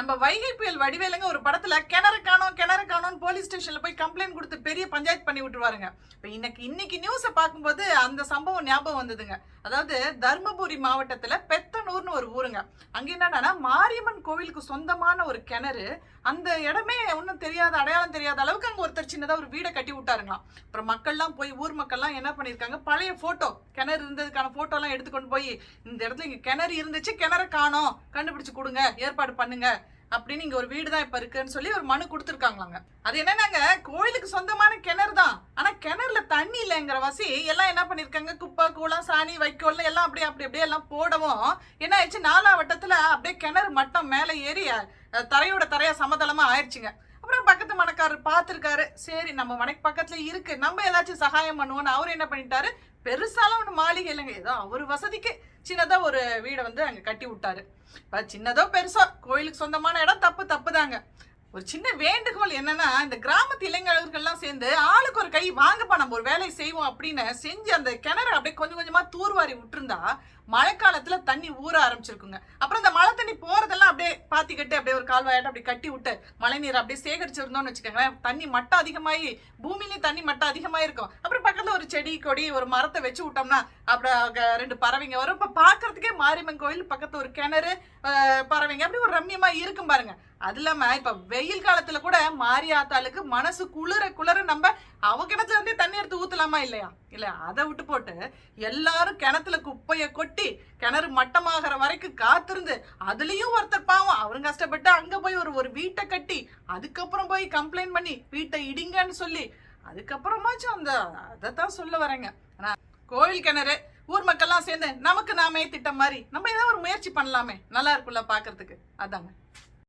நம்ம வைகை புயல் வடிவேலுங்க ஒரு படத்துல கிணறு காணோம் கிணறு காணோம்னு போலீஸ் ஸ்டேஷன்ல போய் கம்ப்ளைண்ட் கொடுத்து பெரிய பஞ்சாயத்து பண்ணி விட்டுருவாருங்க. இப்ப இன்னைக்கு இன்னைக்கு நியூஸை பார்க்கும்போது அந்த சம்பவம் ஞாபகம் வந்ததுங்க. அதாவது தர்மபுரி மாவட்டத்துல பெத்தனூர்னு ஒரு ஊருங்க. அங்க என்னன்னா மாரியம்மன் கோவிலுக்கு சொந்தமான ஒரு கிணறு அந்த இடமே ஒன்றும் தெரியாத அடையாளம் தெரியாத அளவுக்கு அங்க சின்னதாக ஒரு வீடை கட்டி விட்டாருங்களாம். அப்புறம் மக்கள்லாம் போய் ஊர் மக்கள்லாம் என்ன பண்ணியிருக்காங்க? பழைய ஃபோட்டோ கிணறு இருந்ததுக்கான ஃபோட்டோலாம் எடுத்துக்கொண்டு போய் இந்த இடத்துல இங்கே கிணறு இருந்துச்சு கிணற காணோம். கண்டுபிடிச்சு கொடுங்க ஏற்பாடு பண்ணுங்க. அப்படின்னு இங்கே ஒரு வீடு தான் இப்போ இருக்குன்னு சொல்லி ஒரு மனு கொடுத்துருக்காங்களாங்க. அது என்னன்னாங்க? கோயிலுக்கு சொந்தமான கிணறு தான். ஆனால் கிணறுல தண்ணி இல்லைங்கிற வாசி எல்லாம் என்ன பண்ணியிருக்காங்க? குப்பை கூளம் சாணி வைக்கோல் எல்லாம் அப்படியே அப்படி அப்படியே எல்லாம் போடவும் என்ன ஆயிடுச்சு? நாலா வட்டத்தில் அப்படியே கிணறு மட்டம் மேலே ஏறி தரையோட தரையா சமதளமா ஆயிடுச்சுங்க. அப்புறம் பக்கத்து மணக்காரர் பார்த்துருக்காரு சரி நம்ம மனைக்கு பக்கத்துல இருக்கு. நம்ம ஏதாச்சும் சகாயம் பண்ணுவோம்னு அவர் என்ன பண்ணிட்டாரு? பெருசாலாம் ஒன்று மாளிகை இல்லைங்க. ஏதோ அவர் வசதிக்கு சின்னதா ஒரு வீடை வந்து அங்க கட்டி விட்டாரு. இப்போ சின்னதோ பெருசோ கோயிலுக்கு சொந்தமான இடம் தப்பு தப்பு தாங்க ஒரு சின்ன வேண்டுகோள் என்னன்னா இந்த கிராமத்து இளைஞர்கள்லாம் சேர்ந்து ஆளுக்கு ஒரு கை வாங்கப்பா நம்ம ஒரு வேலையை செய்வோம் அப்படின்னு செஞ்சு அந்த கிணறு அப்படியே கொஞ்சம் கொஞ்சமா தூர்வாரி விட்டுருந்தா மழைக்காலத்தில் தண்ணி ஊற ஆரம்பிச்சிருக்குங்க. அப்புறம் இந்த தண்ணி போறதெல்லாம் அப்படியே பாத்திக்கிட்டு அப்படியே ஒரு கால்வாயாட்டம் அப்படியே கட்டி விட்டு மழை நீர் அப்படியே சேகரிச்சிருந்தோம்னு வச்சுக்கோங்களேன். தண்ணி மட்டம் அதிகமாகி பூமியிலேயே தண்ணி மட்டம் அதிகமாக இருக்கும் அப்புறம் பக்கத்துல ஒரு செடி கொடி ஒரு மரத்தை வச்சு விட்டோம்னா அப்புறம் ரெண்டு பறவைங்க வரும். இப்போ பார்க்கறதுக்கே மாரியம்மன் கோயில் பக்கத்து ஒரு கிணறு பறவைங்க அப்படி ஒரு ரம்மியமா இருக்கும் பாருங்க. அது இல்லாம இப்ப வெயில் காலத்துல கூட மாரியாத்தாளுக்கு மனசு குளிர குளிர நம்ம அவ கிணத்துல இருந்தே தண்ணி எடுத்து ஊத்தலாமா இல்லையா? இல்ல அதை விட்டு போட்டு எல்லாரும் கிணத்துல குப்பைய கொட்டி கிணறு மட்டமாகற வரைக்கும் காத்திருந்து அதுலயும் ஒருத்தர் பாவம் அவரும் கஷ்டப்பட்டு அங்க போய் ஒரு ஒரு வீட்டை கட்டி அதுக்கப்புறம் போய் கம்ப்ளைண்ட் பண்ணி வீட்டை இடிங்கன்னு சொல்லி அதுக்கப்புறமாச்சும் அந்த அதைத்தான் சொல்ல வரேங்க. ஆனா கோயில் கிணறு ஊர் மக்கள்லாம் சேர்ந்து நமக்கு நாமே திட்டம் மாதிரி நம்ம ஏதாவது ஒரு முயற்சி பண்ணலாமே. நல்லா இருக்கும்ல பாக்குறதுக்கு. அதாங்க.